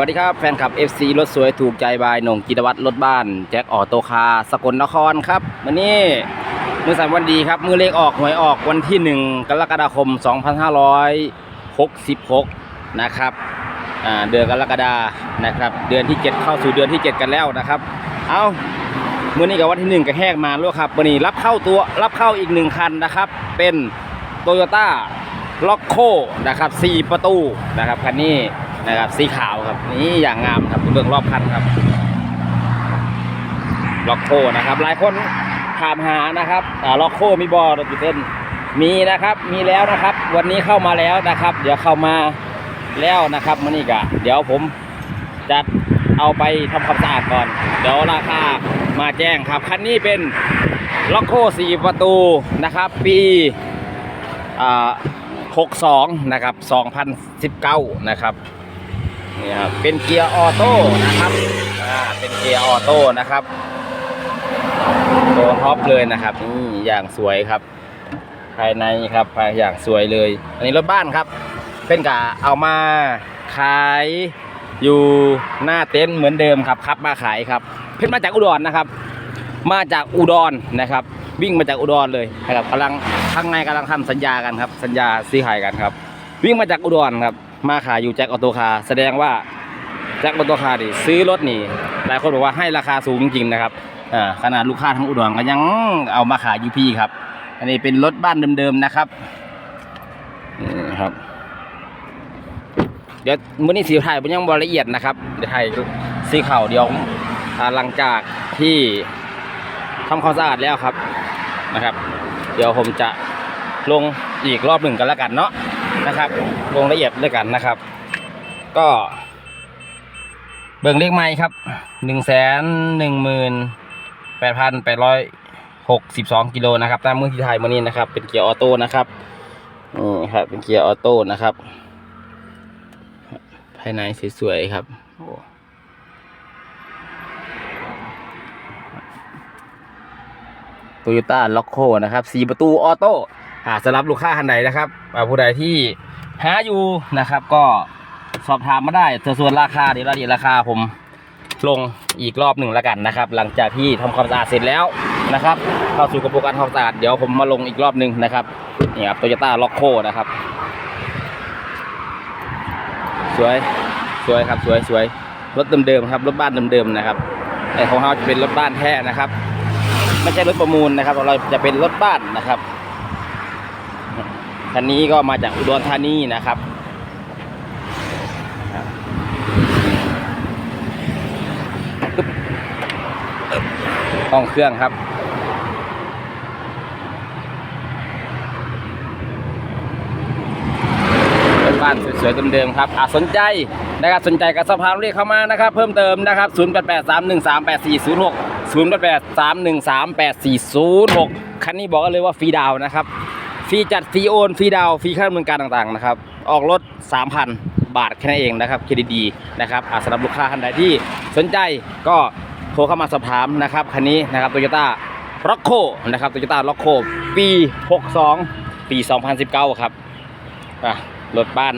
วัสดีครับ แฟนคลับ FC รถสวยถูกใจบายหนงกิตวัตรรถบ้าน แจ็คออโตคาร์สกลนครครับวันนี้มือสามวันดีครับ มือเลขออกหวยออกวันที่ 1 กรกฎาคม 2566 นะครับเดือนกรกฎานะครับ เดือนที่ 7 เข้าสู่เดือนที่ 7 กันแล้วนะครับ เอามื่อนี้กับวันที่ 1กระแหกมาแล้วครับวันนี้รับเข้าตัวรับเข้าอีกหนึ่งคันนะครับ เป็นโตโยต้าล็อกโคนะครับ4ประตูนะครับคันนี้ นะครับ สีขาวครับนี่อย่างงามครับเบื้องรอบคันครับล็อกโคนะครับ หลายคนถามหานะครับล็อกโคมีบอรถจุเต้นมีนะครับมีแล้วนะครับ วันนี้เข้ามาแล้วนะครับ เดี๋ยวเข้ามาแล้วนะครับมื่อนี้กะเดี๋ยวผมจะเอาไปทำความสะอาดก่อน เดี๋ยวราคามาแจ้งครับ คันนี้เป็นล็อกโค4ประตูนะครับ ปีอ่า62 นะครับ 2019 นะครับ นี่ครับเป็นเกียร์ออโต้นะครับอ่าเป็นเกียร์ออโต้นะครับตัวท็อปเลยนะครับนี่อย่างสวยครับ ภายในครับภายอย่างสวยเลย อันนี้รถบ้านครับเป็นกะเอามาขายอยู่หน้าเต็นท์เหมือนเดิมครับครับมาขายครับ เพิ่นมาจากอุดรนะครับ มาจากอุดรนะครับ วิ่งมาจากอุดรเลยนะครับกำลังข้างในกำลังทำสัญญากันครับ สัญญาซื้อขายกันครับ วิ่งมาจากอุดรครับ มาขายอยู่แจ็คออโตคาแสดงว่าแจ็คออโตคาดิซื้อรถนี่ หลายคนบอกว่าให้ราคาสูงจริงๆนะครับขนาดลูกค้าทั้งอุดรก็ยังเอามาขายอยู่พี่ครับ อันนี้เป็นรถบ้านเดิมๆนะครับนี่ครับ เดี๋ยวมื้อนี้สีไทยเป็นยังบรละเอียดนะครับเดี๋ยวไทยสีขาวเดี๋ยวอ่าหลังจากที่ทำความสะอาดแล้วครับนะครับ เดี๋ยวผมจะลงอีกรอบหนึ่งกันแล้วกันเนาะ นะครับ ลงละเอียดด้วยกันนะครับ ก็ เบิ่งเลขไม้ครับหนึ่งแสนหนึ่งหมื่นแปดพันแปดร้อยหกสิบสองกิโลนะครับตามมือที่ไทยมานี่นะครับ เป็นเกียร์ออโต้นะครับนี่ครับ เป็นเกียร์ออโต้นะครับ ภายในสวยๆครับโตโยต้าล็อกโคนะครับสีประตูออโต้ อ่าสำหรับลูกค้าท่านใดนะครับอ่าผู้ใดที่หาอยู่นะครับ ก็สอบถามมาได้แต่ส่วนราคาเดี๋ยวรายละเอียดราคาผมลงอีกรอบหนึ่งแล้วกันนะครับ หลังจากที่ทำความสะอาดเสร็จแล้วนะครับเข้าสู่กระบวนการทำความสะอาดเดี๋ยวผมมาลงอีกรอบหนึ่งนะครับนี่ครับโตโยต้าล็อกโคนะครับ สวยสวยครับสวยสวยรถเดิมๆครับรถบ้านเดิมๆนะครับแต่ของเราจะเป็นรถบ้านแท้นะครับ ไม่ใช่รถประมูลนะครับ เราจะเป็นรถบ้านนะครับ คันนี้ก็มาจากอุดรธานีนะครับปึ๊บปึ๊บห้องเครื่องครับ เป็นบ้านสวยๆเดิมๆครับ อะสนใจนะครับสนใจกับสภาพเรียกเข้ามานะครับ เพิ่มเติมนะครับ 0 8 8 3 1 3 8 4 0 6 0 8 8 3 1 3 8 4 0 6 คันนี้บอกเลยว่าฟรีดาวนะครับ ฟรีจัดฟรีโอนฟรีดาวฟรีค่าดำเนินการต่างๆนะครับ ออกรถ 3,000 บาทแค่นั้นเองนะครับเครดิตดีนะครับอะสำหรับลูกค้าท่านใดที่สนใจก็โทรเข้ามาสอบถามนะครับคันนี้นะครับโตโยต้าร็อกโคนะครับโตโยต้าร็อกโคปี 62 ปี 2019 ครับรถบ้าน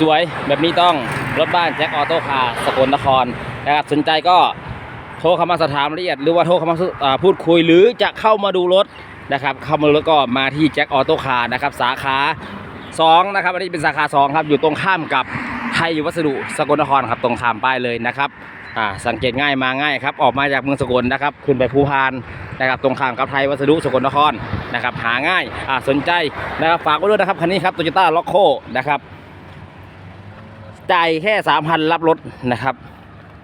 สวยๆแบบนี้ต้องรถบ้านแจ็คออโต้คาร์สกลนครนะครับสนใจก็โทรเข้ามาสอบถามรายละเอียด หรือว่าโทรเข้ามาพูดคุยหรือจะเข้ามาดูรถ นะครับเข้ามาดูรถก็มาที่แจ็คออโต้คาร์นะครับสาขา2นะครับอันนี้เป็นสาขา2ครับอยู่ตรงข้ามกับไทยวัสดุสกลนครครับตรงข้ามป้ายเลยนะครับอ่าสังเกตง่ายมาง่ายครับออกมาจากเมืองสกลนะครับขึ้นไปภูพานนะครับตรงข้ามกับไทยวัสดุสกลนครนะครับหาง่ายอ่าสนใจนะครับฝากไว้ด้วยนะครับคันนี้ครับโตโยต้าล็อกโคนะครับจ่ายแค่สามพันรับรถนะครับ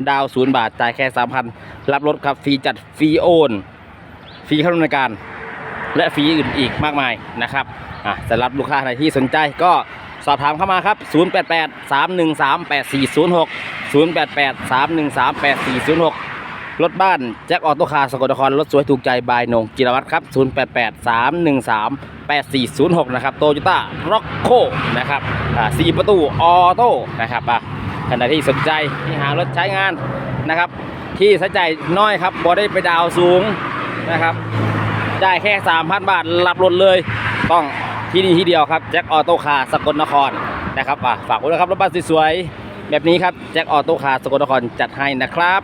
ดาวศูนย์บาทจ่ายแค่สามพันรับรถครับฟรีจัดฟรีโอนฟรีเข้าดำเนินการ และฟรีอื่นอีกมากมายนะครับอะสำหรับลูกค้าใครที่สนใจก็สอบถามเข้ามาครับ 088 313 8406 088 313 8406 รถบ้านแจ็คออโต้คาร์สกลนครรถสวยถูกใจบายนงจิรวัตรครับ 088 313 8406 นะครับโตโยต้าร็อกโคนะครับอ่า4ประตูออโต้นะครับอะท่าใดที่สนใจที่หารถใช้งานนะครับ ที่ใช้จ่ายน้อยครับบ่ได้ไปดาวสูงนะครับ ได้แค่ 3,000 บาทรับรถเลย ต้องที่นี่ที่เดียวครับแจ็คออโต้คาร์สกลนครนะครับฝากไว้ด้วยครับรถบัสสวยๆแบบนี้ครับแจ็คออโต้คาร์สกลนครจัดให้นะครับ